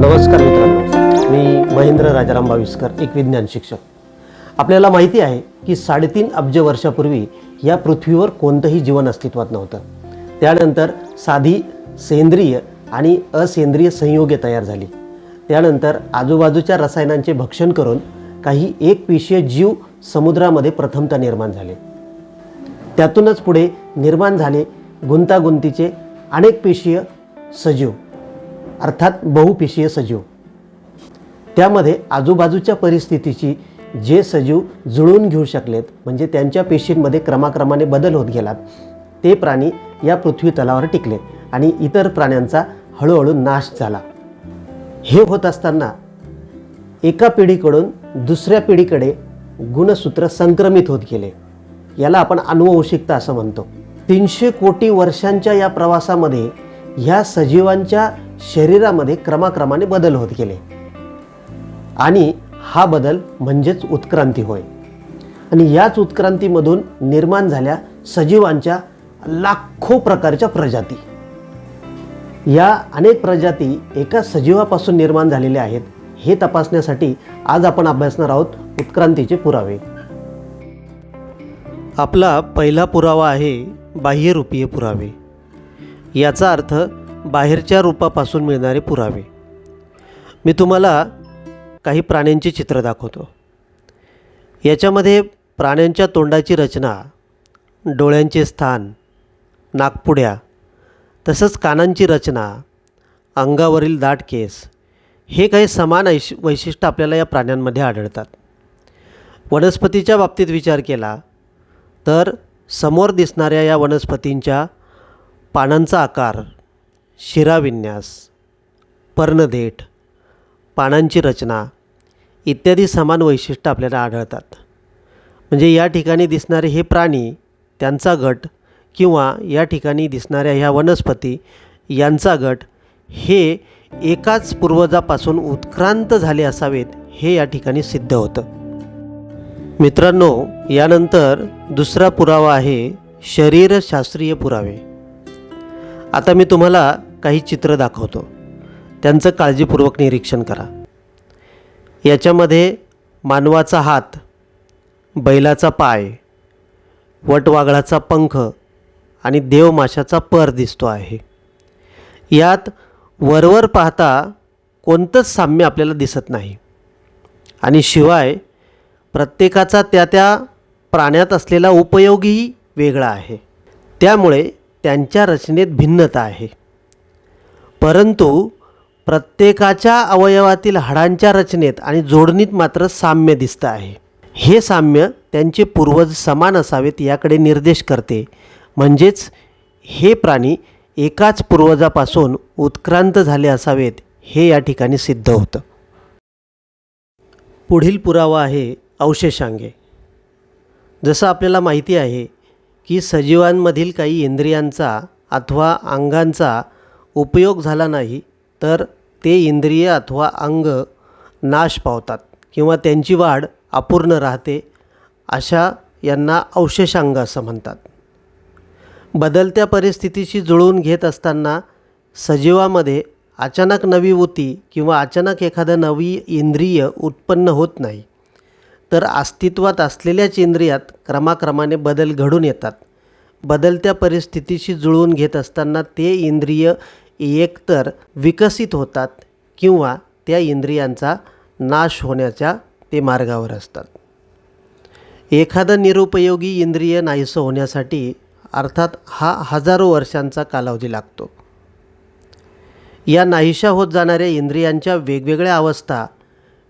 नमस्कार मित्रांनो. मी महेंद्र राजाराम बाविस्कर एक विज्ञान शिक्षक. आपल्याला माहिती आहे की साडेतीन अब्ज वर्षापूर्वी या पृथ्वीवर कोणतंही जीवन अस्तित्वात नव्हतं. त्यानंतर साधी सेंद्रिय आणि असेंद्रिय संयोगे तयार झाली. त्यानंतर आजूबाजूच्या रसायनांचे भक्षण करून काही एकपेशीय जीव समुद्रामध्ये प्रथमतः निर्माण झाले. त्यातूनच पुढे निर्माण झाले गुंतागुंतीचे अनेक पेशीय सजीव. अर्थात बहुपेशीय सजीव. त्यामध्ये आजूबाजूच्या परिस्थितीची जे सजीव जुळवून घेऊ शकलेत म्हणजे त्यांच्या पेशींमध्ये क्रमाक्रमाने बदल होत गेलात ते प्राणी या पृथ्वी तलावर टिकले आणि इतर प्राण्यांचा हळूहळू नाश झाला. हे होत असताना एका पिढीकडून दुसऱ्या पिढीकडे गुणसूत्र संक्रमित होत गेले. याला आपण अनुवंशिकता असं म्हणतो. तीनशे कोटी वर्षांच्या या प्रवासामध्ये ह्या सजीवांच्या शरीरामध्ये क्रमाक्रमाने बदल होत गेले. आणि हा बदल म्हणजेच उत्क्रांती होय. आणि याच उत्क्रांतीमधून निर्माण झाल्या सजीवांच्या लाखो प्रकारच्या प्रजाती. या अनेक प्रजाती एका सजीवापासून निर्माण झालेल्या आहेत हे तपासण्यासाठी आज आपण अभ्यासणार आहोत उत्क्रांतीचे पुरावे. आपला पहिला पुरावा आहे बाह्यरूपीय पुरावे. याचा अर्थ बाहेरच्या रूपापासून मिळणारे पुरावे. मी तुम्हाला काही प्राण्यांची चित्र दाखवतो. याच्यामध्ये प्राण्यांच्या तोंडाची रचना डोळ्यांचे स्थान नागपुड्या तसंच कानांची रचना अंगावरील दाट केस हे काही समान ऐश वैशिष्ट्य आपल्याला या प्राण्यांमध्ये आढळतात. वनस्पतीच्या बाबतीत विचार केला तर समोर दिसणाऱ्या या वनस्पतींच्या पानांचा आकार शिराविन्यास पर्णदेठ पानांची रचना इत्यादी समान वैशिष्ट्य आपल्याला आढळतात. म्हणजे या ठिकाणी दिसणारे हे प्राणी त्यांचा गट किंवा या ठिकाणी दिसणाऱ्या ह्या वनस्पती यांचा गट हे एकाच पूर्वजापासून उत्क्रांत झाले असावेत हे या ठिकाणी सिद्ध होतं. मित्रांनो यानंतर दुसरा पुरावा आहे शरीरशास्त्रीय पुरावे. आता मी तुम्हाला काही चित्र दाखवतो. त्यांचं काळजीपूर्वक निरीक्षण करा. याच्यामध्ये मानवाचा हात बैलाचा पाय वटवागळाचा पंख आणि देवमाशाचा पर दिसतो आहे. यात वरवर पाहता कोणतंच साम्य आपल्याला दिसत नाही. आणि शिवाय प्रत्येकाचा त्या त्या प्राण्यात असलेला उपयोगही वेगळा आहे. त्यामुळे त्यांच्या रचनेत भिन्नता आहे. परंतु प्रत्येकाच्या अवयवातील हाडांच्या रचनेत आणि जोडणीत मात्र साम्य दिसतं आहे. हे साम्य त्यांचे पूर्वज समान असावेत याकडे निर्देश करते. म्हणजेच हे प्राणी एकाच पूर्वजापासून उत्क्रांत झाले असावेत हे या ठिकाणी सिद्ध होतं. पुढील पुरावा आहे अवशेषांगे. जसं आपल्याला माहिती आहे की सजीवांमधील काही इंद्रियांचा अथवा अंगांचा उपयोग झाला नाही तर ते इंद्रिय अथवा अंग नाश पावतात किंवा त्यांची वाढ अपूर्ण राहते अशा यांना अवशेषांग असं म्हणतात. बदलत्या परिस्थितीशी जुळवून घेत असताना सजीवामध्ये अचानक नवी ऊती किंवा अचानक एखादं नवी इंद्रिय उत्पन्न होत नाही तर अस्तित्वात असलेल्याच इंद्रियात क्रमाक्रमाने बदल घडून येतात. बदलत्या परिस्थितीशी जुळवून घेत असताना ते इंद्रिय एकतर विकसित होतात किंवा त्या इंद्रियांचा नाश होण्याच्या ते मार्गावर असतात. एखादं निरुपयोगी इंद्रिय नाहीसं होण्यासाठी अर्थात हा हजारो वर्षांचा कालावधी लागतो. या नाहीशा होत जाणाऱ्या इंद्रियांच्या वेगवेगळ्या अवस्था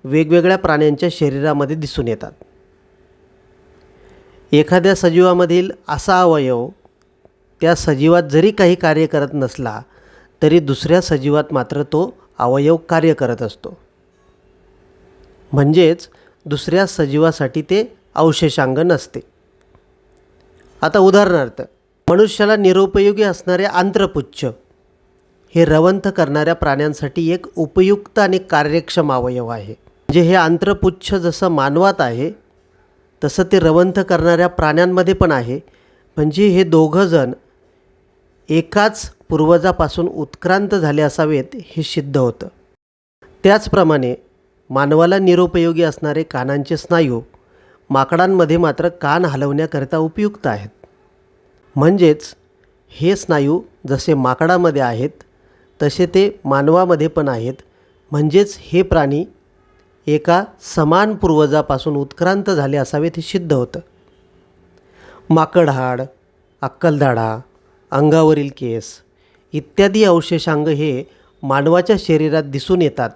वेगवेगळ्या प्राण्यांच्या शरीरामध्ये दिसून येतात. एखाद्या सजीवामधील असा अवयव त्या सजीवात जरी काही कार्य करत नसला तरी दुसऱ्या सजीवात मात्र तो अवयव कार्य करत असतो. म्हणजेच दुसऱ्या सजीवासाठी ते अवशेषांग नसते. आता उदाहरणार्थ मनुष्याला निरुपयोगी असणारे आंत्रपुच्छ हे रवंथ करणाऱ्या प्राण्यांसाठी एक उपयुक्त आणि कार्यक्षम अवयव आहे. म्हणजे हे आंत्रपुच्छ जसं मानवात आहे तसं ते रवंथ करणाऱ्या प्राण्यांमध्ये पण आहे. म्हणजे हे दोघंजण एकाच पूर्वजापासून उत्क्रांत झाले असावेत हे सिद्ध होतं. त्याचप्रमाणे मानवाला निरुपयोगी असणारे कानांचे स्नायू माकडांमध्ये मात्र कान हलवण्याकरिता उपयुक्त आहेत. म्हणजेच हे स्नायू जसे माकडामध्ये आहेत तसे ते मानवामध्ये पण आहेत. म्हणजेच हे प्राणी एका समान पूर्वजापासून उत्क्रांत झाले असावेत हे सिद्ध होतं. माकडहाड अक्कलदाढा अंगावरील केस इत्यादी अवशेषांग हे मानवाच्या शरीरात दिसून येतात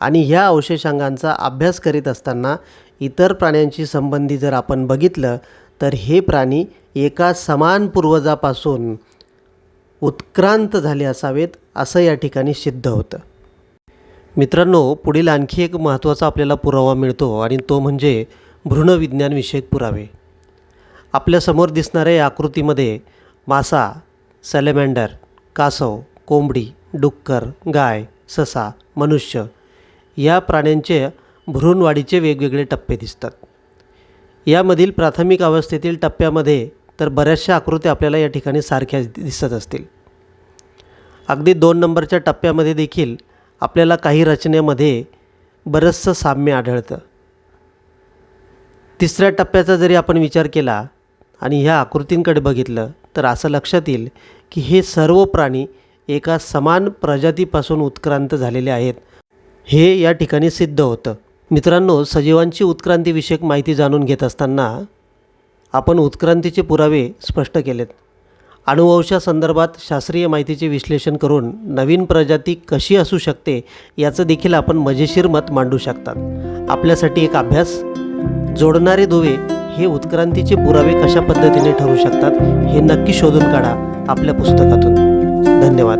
आणि ह्या अवशेषांगांचा अभ्यास करीत असताना इतर प्राण्यांशी संबंधी जर आपण बघितलं तर हे प्राणी एका समान पूर्वजापासून उत्क्रांत झाले असावेत असं या ठिकाणी सिद्ध होतं. मित्रांनो पुढील आणखी एक महत्त्वाचा आपल्याला पुरावा मिळतो आणि तो म्हणजे भ्रूणविज्ञानविषयक पुरावे. आपल्यासमोर दिसणाऱ्या या आकृतीमध्ये मासा सॅलेमँडर कासव कोंबडी डुक्कर गाय ससा मनुष्य या प्राण्यांचे भ्रूणवाढीचे वेगवेगळे टप्पे दिसतात. यामधील प्राथमिक अवस्थेतील टप्प्यामध्ये तर बऱ्याचशा आकृत्या आपल्याला या ठिकाणी सारख्या दिसत असतील. अगदी दोन नंबरच्या टप्प्यामध्ये देखील आपल्याला काही रचनेमध्ये बरंचसं साम्य आढळतं. तिसऱ्या टप्प्याचा जरी आपण विचार केला आणि ह्या आकृतींकडे बघितलं तर असं लक्षात येईल की हे सर्व प्राणी एका समान प्रजातीपासून उत्क्रांत झालेले आहेत. हे या ठिकाणी सिद्ध होतं. मित्रांनो सजीवांची उत्क्रांतीविषयक माहिती जाणून घेत असताना आपण उत्क्रांतीचे पुरावे स्पष्ट केलेत. अणुवंशासंदर्भात शास्त्रीय माहितीचे विश्लेषण करून नवीन प्रजाती कशी असू शकते याचं देखील आपण मजेशीर मत मांडू शकतात. आपल्यासाठी एक अभ्यास. जोडणारे दुवे हे उत्क्रांतीचे पुरावे कशा पद्धतीने ठरू शकतात हे नक्की शोधून काढा आपल्या पुस्तकातून. धन्यवाद.